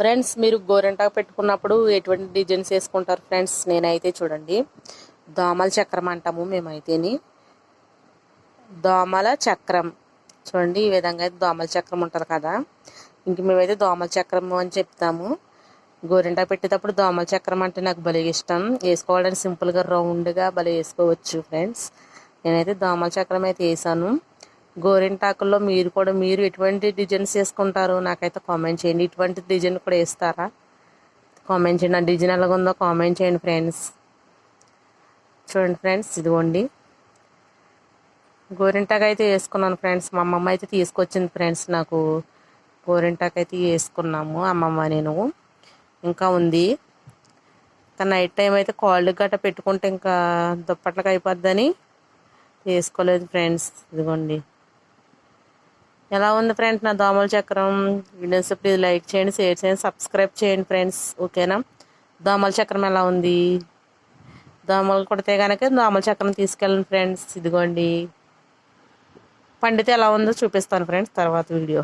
Friends మీరు గోరెంటాకు పెట్టుకున్నప్పుడు ఎటువంటి డిజైన్స్ వేసుకుంటారు ఫ్రెండ్స్ నేనైతే చూడండి. దోమల చక్రం అంటాము మేమైతేని. దోమల చక్రం. చూడండి ఈ విధంగా అయితే దోమల చక్రం ఉంటుంది కదా. ఇంక మేమైతే దోమల చక్రం అని చెప్తాము. గోరింటా పెట్టేటప్పుడు దోమల చక్రం అంటే నాకు భలే ఇష్టం. వేసుకోవడానికి సింపుల్గా రౌండ్గా భలే వేసుకోవచ్చు ఫ్రెండ్స్ నేనైతే దోమల చక్రం అయితే వేసాను. గోరింటాకుల్లో మీరు కూడా మీరు ఎటువంటి డిజైన్స్ వేసుకుంటారు? నాకైతే కామెంట్ చేయండి. ఇటువంటి డిజైన్ కూడా వేస్తారా? కామెంట్ చేయండి. ఆ డిజైన్ ఎలాగ ఉందో కామెంట్ చేయండి ఫ్రెండ్స్ చూడండి ఫ్రెండ్స్ ఇదిగోండి. గోరింటాకు అయితే వేసుకున్నాను ఫ్రెండ్స్ మా అమ్మమ్మ అయితే తీసుకొచ్చింది ఫ్రెండ్స్ నాకు. గోరింటాకు అయితే వేసుకున్నాము అమ్మమ్మ నేను. ఇంకా ఉంది. ఇంకా నైట్ టైం అయితే కాళ్ళు గట్ట పెట్టుకుంటే ఇంకా దుప్పట్లకు అయిపోద్దని వేసుకోలేదు ఫ్రెండ్స్ ఇదిగోండి. ఎలా ఉంది ఫ్రెండ్స్ నా దోమల చక్రం. వీడియోస్ ప్లీజ్ లైక్ చేయండి షేర్ చేయండి సబ్స్క్రైబ్ చేయండి ఫ్రెండ్స్ ఓకేనా దోమల చక్రం ఎలా ఉంది? దోమలు కొడితే కనుక దోమల చక్రం తీసుకెళ్ళండి ఫ్రెండ్స్ ఇదిగోండి. పండితే ఎలా ఉందో చూపిస్తాను ఫ్రెండ్స్ తర్వాత వీడియో